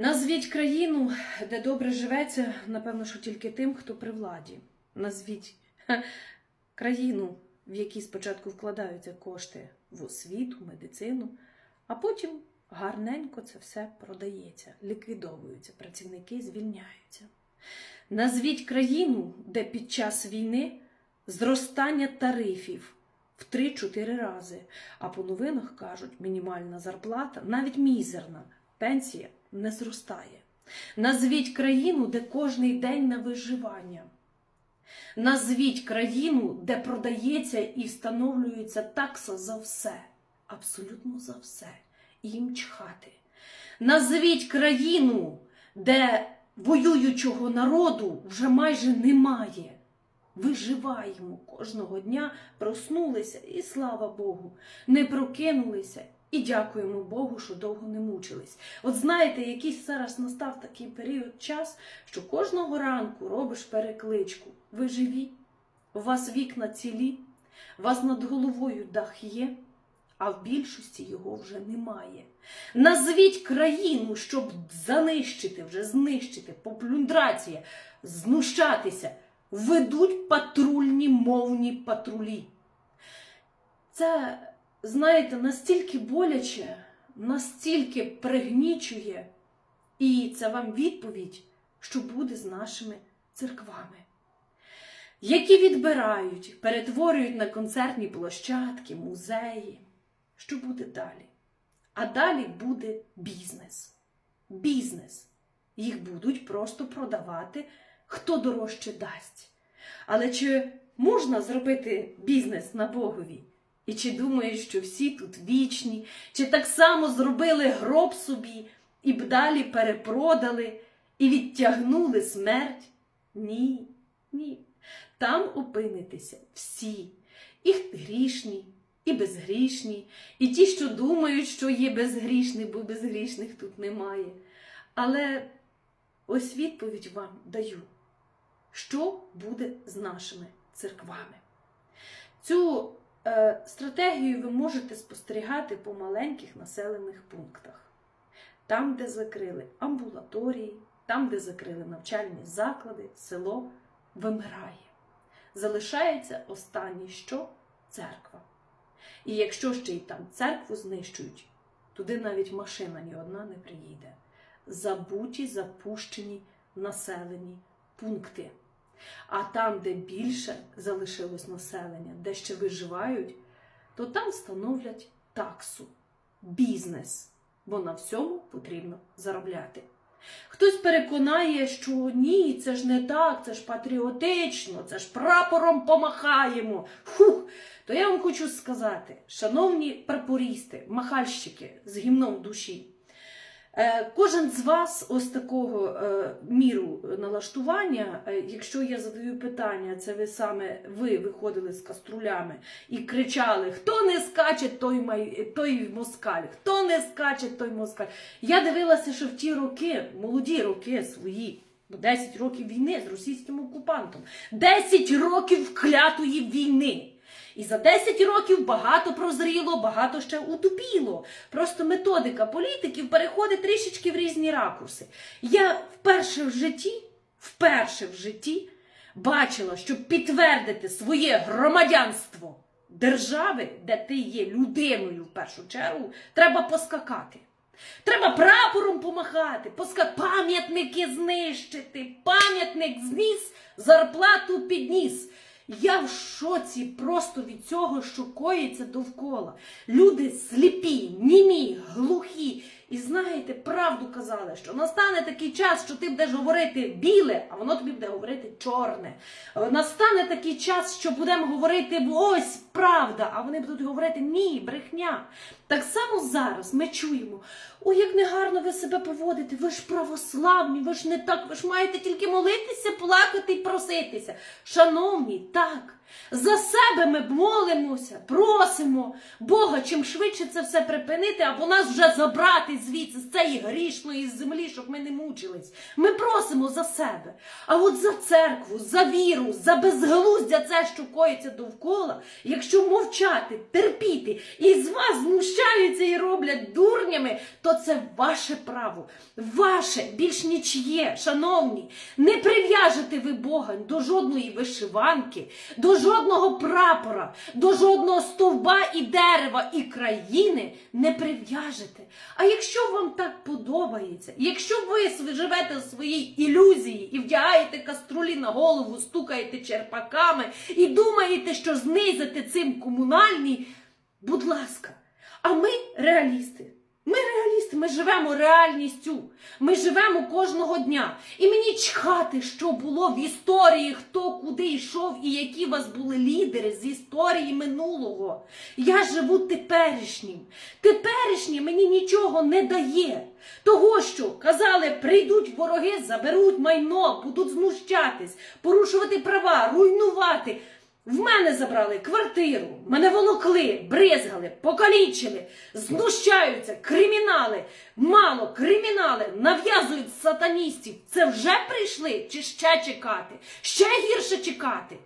Назвіть країну, де добре живеться, напевно, що тільки тим, хто при владі. Назвіть країну, в якій спочатку вкладаються кошти в освіту, медицину, а потім гарненько це все продається, ліквідовуються, працівники звільняються. Назвіть країну, де під час війни зростання тарифів в 3-4 рази, а по новинах кажуть, мінімальна зарплата, навіть мізерна, пенсія не зростає. Назвіть країну, де кожний день на виживання. Назвіть країну, де продається і встановлюється такса за все, абсолютно за все, їм чхати. Назвіть країну, де воюючого народу вже майже немає. Виживаємо кожного дня, проснулися, і слава Богу, не прокинулися, і дякуємо Богу, що довго не мучились. От знаєте, якийсь зараз настав такий період час, що кожного ранку робиш перекличку. Ви живі, у вас вікна цілі, у вас над головою дах є, а в більшості його вже немає. Назвіть країну, щоб занищити, вже знищити, поплюндрація, знущатися. Ведуть патрульні мовні патрулі. Це, знаєте, настільки боляче, настільки пригнічує, і це вам відповідь, що буде з нашими церквами, які відбирають, перетворюють на концертні площадки, музеї. Що буде далі? А далі буде бізнес. Бізнес. Їх будуть просто продавати, хто дорожче дасть. Але чи можна зробити бізнес на Богові? І чи думаєш, що всі тут вічні, чи так само зробили гроб собі і б далі перепродали і відтягнули смерть? Ні, ні. Там опинитеся всі, і грішні, і безгрішні, і ті, що думають, що є безгрішні, бо безгрішних тут немає. Але ось відповідь вам даю, що буде з нашими церквами. Цю стратегію ви можете спостерігати по маленьких населених пунктах. Там, де закрили амбулаторії, там, де закрили навчальні заклади, село вимирає. Залишається останнє що церква. І якщо ще й там церкву знищують, туди навіть машина ні одна не приїде. Забуті, запущені населені пункти. А там, де більше залишилось населення, де ще виживають, то там встановлять таксу, бізнес, бо на всьому потрібно заробляти. Хтось переконає, що ні, це ж не так, це ж патріотично, це ж прапором помахаємо. Фух. То я вам хочу сказати, шановні прапорісти, махальщики з гімном душі, кожен з вас ось такого е, міру налаштування, е, якщо я задаю питання, це ви саме ви виходили з каструлями і кричали: хто не скаче, той май, той москаль, хто не скаче, той москаль. Я дивилася, що в ті роки, молоді роки свої. Бо 10 років війни з російським окупантом, 10 років клятої війни. І за 10 років багато прозріло, багато ще утупіло. Просто методика політиків переходить трішечки в різні ракурси. Я вперше в житті, вперше в житті бачила, щоб підтвердити своє громадянство держави, де ти є людиною в першу чергу, треба поскакати. Треба прапором помахати, поска... пам'ятники знищити. Пам'ятник зніс, зарплату підніс. Я в шоці просто від цього, що коїться довкола. Люди сліпі, німі, глухі. І знаєте, правду казали, що настане такий час, що ти будеш говорити біле, а воно тобі буде говорити чорне. Настане такий час, що будемо говорити ось правда, а вони будуть говорити ні, брехня. Так само зараз ми чуємо, ой, як негарно ви себе поводите, ви ж православні, ви ж не так, ви ж маєте тільки молитися, плакати і проситися. Шановні, так. За себе ми молимося, просимо Бога чим швидше це все припинити, або нас вже забрати звідси з цієї грішної землі, щоб ми не мучились. Ми просимо за себе. А от за церкву, за віру, за безглуздя це, що коїться довкола, якщо якщо мовчати, терпіти, і з вас знущаються і роблять дурнями, то це ваше право, ваше, більш нічє, шановні. Не прив'яжете ви Бога до жодної вишиванки, до жодного прапора, до жодного стовба і дерева і країни не прив'яжете. А якщо вам так подобається, якщо ви живете в своїй ілюзії і вдягаєте каструлі на голову, стукаєте черпаками і думаєте, що знизите цим комунальні, будь ласка, а ми реалісти. Ми реалісти, ми живемо реальністю. Ми живемо кожного дня. І мені чхати, що було в історії, хто куди йшов і які у вас були лідери з історії минулого. Я живу теперішнім. Теперішнє мені нічого не дає. Того, що казали, прийдуть вороги, заберуть майно, будуть знущатись, порушувати права, руйнувати. В мене забрали квартиру, мене волокли, бризгали, покалічили, знущаються, кримінали, мало кримінали, нав'язують сатаністів. Це вже прийшли чи ще чекати? Ще гірше чекати.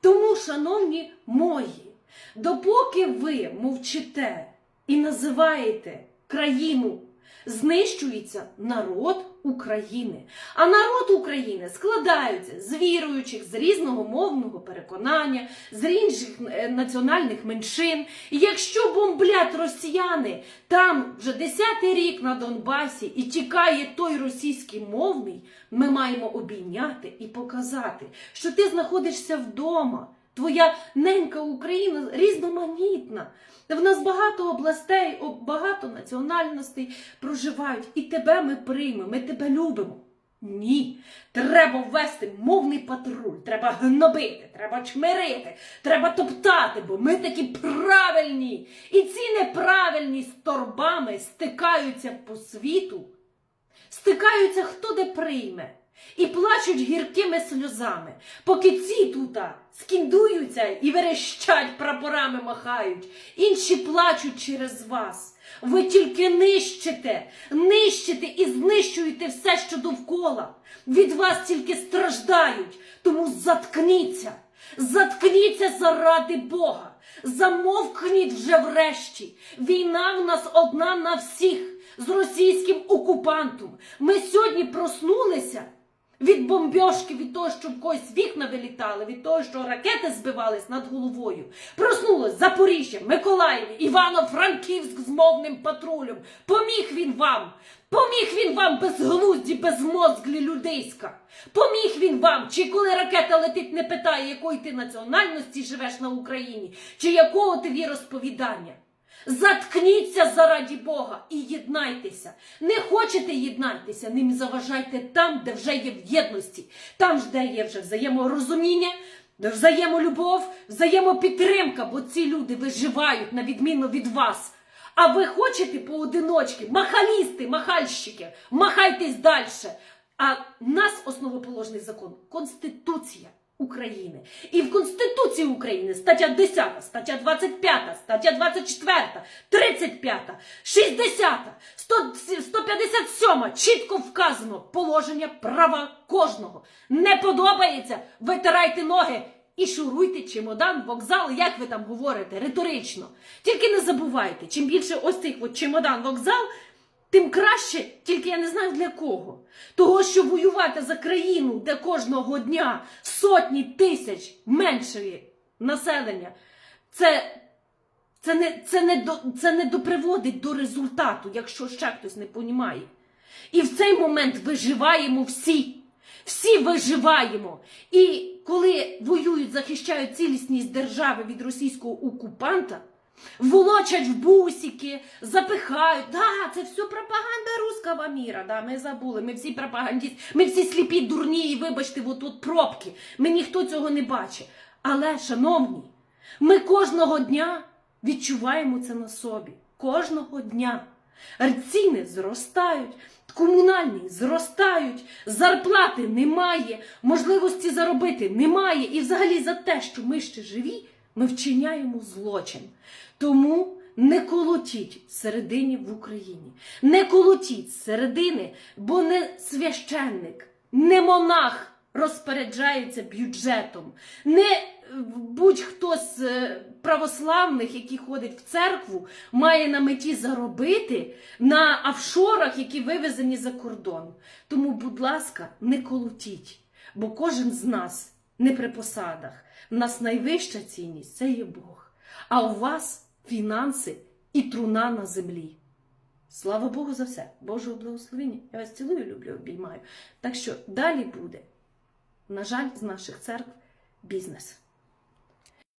Тому, шановні мої, допоки ви мовчите і називаєте країну, знищується народ України. А народ України складається з віруючих, з різного мовного переконання, з інших е, національних меншин. І якщо бомблять росіяни там вже десятий рік на Донбасі і тікає той російський мовний, ми маємо обійняти і показати, що ти знаходишся вдома. Твоя ненька Україна різноманітна. В нас багато областей, багато національностей проживають, і тебе ми приймемо, ми тебе любимо. Ні, треба ввести мовний патруль, треба гнобити, треба чмирити, треба топтати, бо ми такі правильні. І ці неправильні з торбами стикаються по світу, стикаються хто де прийме. І плачуть гіркими сльозами, поки ці тута скіндуються і верещать прапорами махають, інші плачуть через вас. Ви тільки нищите, нищите і знищуєте все, що довкола. Від вас тільки страждають, тому заткніться, заткніться заради Бога. Замовкніть вже врешті. Війна в нас одна на всіх з російським окупантом. Ми сьогодні проснулися від бомбьошки, від того, що в когось вікна вилітали, від того, що ракети збивались над головою. Проснулось Запоріжжя, Миколаїв, Івано-Франківськ з мовним патрулем. Поміг він вам. Поміг він вам безглузді, безмозглі людейська. Поміг він вам, чи коли ракета летить, не питає, якої ти національності живеш на Україні, чи якого ти віросповідання. Заткніться зараді Бога і єднайтеся. Не хочете єднайтеся, ним заважайте там, де вже є в єдності, там де є вже взаєморозуміння, взаємолюбов, взаємопідтримка, бо ці люди виживають на відміну від вас. А ви хочете поодиночки, махалісти, махальщики, махайтесь далі. А нас основоположний закон Конституція України. І в Конституції України стаття 10, стаття 25, стаття 24, 35, 60, 100, 157 чітко вказано положення права кожного. Не подобається, витирайте ноги і шуруйте чемодан, вокзал, як ви там говорите, риторично. Тільки не забувайте, чим більше ось цих от чемодан, вокзал, тим краще, тільки я не знаю для кого. Того, що воювати за країну, де кожного дня сотні тисяч меншої населення, це, це, не, це, не до, це не доприводить до результату, якщо ще хтось не понімає. І в цей момент виживаємо всі. Всі виживаємо. І коли воюють, захищають цілісність держави від російського окупанта, волочать в бусики, запихають. Да, це все пропаганда руского міра. Да, ми забули. Ми всі пропагандісти, ми всі сліпі, дурні, і вибачте, от тут пробки. Ми ніхто цього не бачить. Але, шановні, ми кожного дня відчуваємо це на собі. Кожного дня. Ціни зростають, комунальні зростають, зарплати немає, можливості заробити немає. І взагалі за те, що ми ще живі, ми вчиняємо злочин. Тому не колотіть середині в Україні. Не колотіть середини, бо не священник, не монах розпоряджається бюджетом. Не е, будь-хто з е, православних, який ходить в церкву, має на меті заробити на офшорах, які вивезені за кордон. Тому, будь ласка, не колотіть, бо кожен з нас не при посадах. У нас найвища цінність це є Бог. А у вас фінанси і труна на землі. Слава Богу за все, Божого благословення. Я вас цілую, люблю, обіймаю. Так що далі буде, на жаль, з наших церкв бізнес.